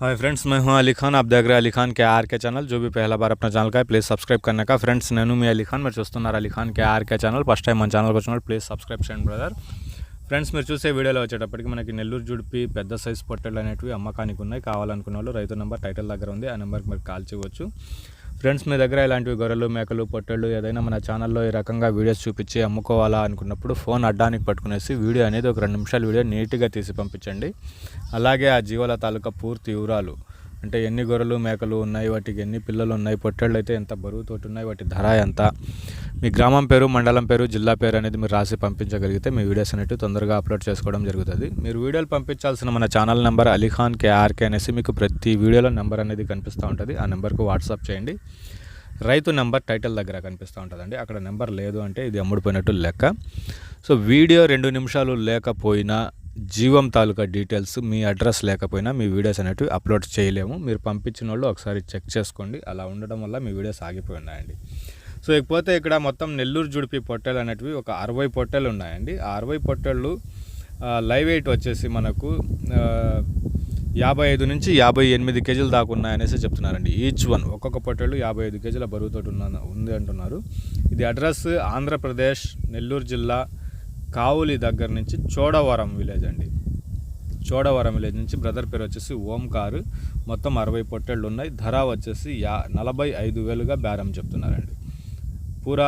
Hi friends मैं हूं अली खान आप देख रहे हैं अली खान के आर के चैनल जो भी पहला बार अपना ఛానల్ का है ప్లీజ్ సబ్స్క్రైబ్ करने का ఫ్రెండ్స్ నేను మీ అలీ ఖాన్ మీరు చూస్తున్నారు Ali Khan K RK channel first time మన ఛానల్కి వచ్చినప్పుడు ప్లీజ్ సబ్స్క్రైబ్ చేయండి బ్రదర్ ఫ్రెండ్స్ మీరు చూసే వీడియోలో వచ్చేటప్పటికి మనకి నెల్లూరు జుడిపి పెద్ద సైజ్ పొట్టెలు అనేటివి అమ్మకానికి ఉన్నాయి కావాలనుకున్న వాళ్ళు రైతు నెంబర్ టైటిల్ దగ్గర ఉంది ఆ నెంబర్కి మీరు కాల్ చేయవచ్చు ఫ్రెండ్స్ మీ దగ్గర ఇలాంటివి గొర్రెలు మేకలు పొట్టెళ్ళు ఏదైనా మన ఛానల్లో ఈ రకంగా వీడియోస్ చూపించి అమ్ముకోవాలా అనుకున్నప్పుడు ఫోన్ అడ్డానికి పట్టుకునేసి వీడియో అనేది ఒక రెండు నిమిషాల వీడియో నీట్గా తీసి పంపించండి. అలాగే ఆ జీవాల తాలూకా పూర్తి వివరాలు అంటే ఎన్ని గొర్రెలు మేకలు ఉన్నాయి వాటికి ఎన్ని పిల్లలు ఉన్నాయి పొట్టేళ్ళు అయితే ఎంత బరువుతోటి ఉన్నాయి వాటి ధర ఎంత? మీ గ్రామం పేరు మండలం పేరు జిల్లా పేరు అనేది మీరు రాసి పంపించగలిగితే మీ వీడియోస్ అనేవి తొందరగా అప్లోడ్ చేసుకోవడం జరుగుతుంది. మీరు వీడియోలు పంపించాల్సిన మన ఛానల్ నెంబర్ అలీఖాన్ కేఆర్కే అనేసి మీకు ప్రతి వీడియోలో నెంబర్ అనేది కనిపిస్తూ ఉంటుంది. ఆ నెంబర్కు వాట్సాప్ చేయండి. రైతు నెంబర్ టైటిల్ దగ్గర కనిపిస్తూ ఉంటుందండి. అక్కడ నెంబర్ లేదు అంటే ఇది అమ్ముడుపోయినట్టు లెక్క. సో వీడియో రెండు నిమిషాలు లేకపోయినా జీవం తాలూకా డీటెయిల్స్ మీ అడ్రస్ లేకపోయినా మీ వీడియోస్ అనేటివి అప్లోడ్ చేయలేము. మీరు పంపించిన వాళ్ళు ఒకసారి చెక్ చేసుకోండి. అలా ఉండడం వల్ల మీ వీడియోస్ ఆగిపోయి ఉన్నాయండి. సో ఇకపోతే ఇక్కడ మొత్తం నెల్లూరు జుడిపి పొట్టేలు అనేటివి ఒక అరవై పొట్టేలు ఉన్నాయండి. ఆ అరవై పొట్టేళ్ళు లైవ్ వెయిట్ వచ్చేసి మనకు యాభై ఐదు నుంచి యాభై ఎనిమిది కేజీలు దాకా ఉన్నాయనేసి చెప్తున్నారండి. ఈచ్ వన్ ఒక్కొక్క పొట్టేళ్ళు యాభై ఐదు కేజీల బరువుతో ఉన్న ఉంది అంటున్నారు. ఇది అడ్రస్ ఆంధ్రప్రదేశ్ నెల్లూరు జిల్లా కావులి దగ్గర నుంచి చోడవరం విలేజ్ అండి చోడవరం విలేజ్ నుంచి బ్రదర్ పేరు వచ్చేసి ఓంకార్ మొత్తం అరవై పొట్టేళ్ళు ఉన్నాయి ధర వచ్చేసి యా నలభై ఐదు వేలుగా బేరం చెప్తున్నారండి पूरा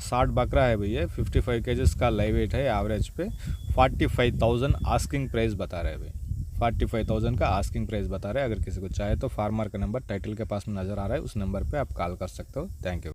साठ बकरा है भैया फिफ्टी फाइव केजेस का लाइव वेट है एवरेज पे forty five thousand asking price बता रहे हैं भाई फोर्टी फाइव थाउजेंड का आस्किंग प्राइस बता रहे हैं अगर किसी को चाहे तो फार्मर का नंबर टाइटल के पास में नज़र आ रहा है उस नंबर पे आप कॉल कर सकते हो थैंक यू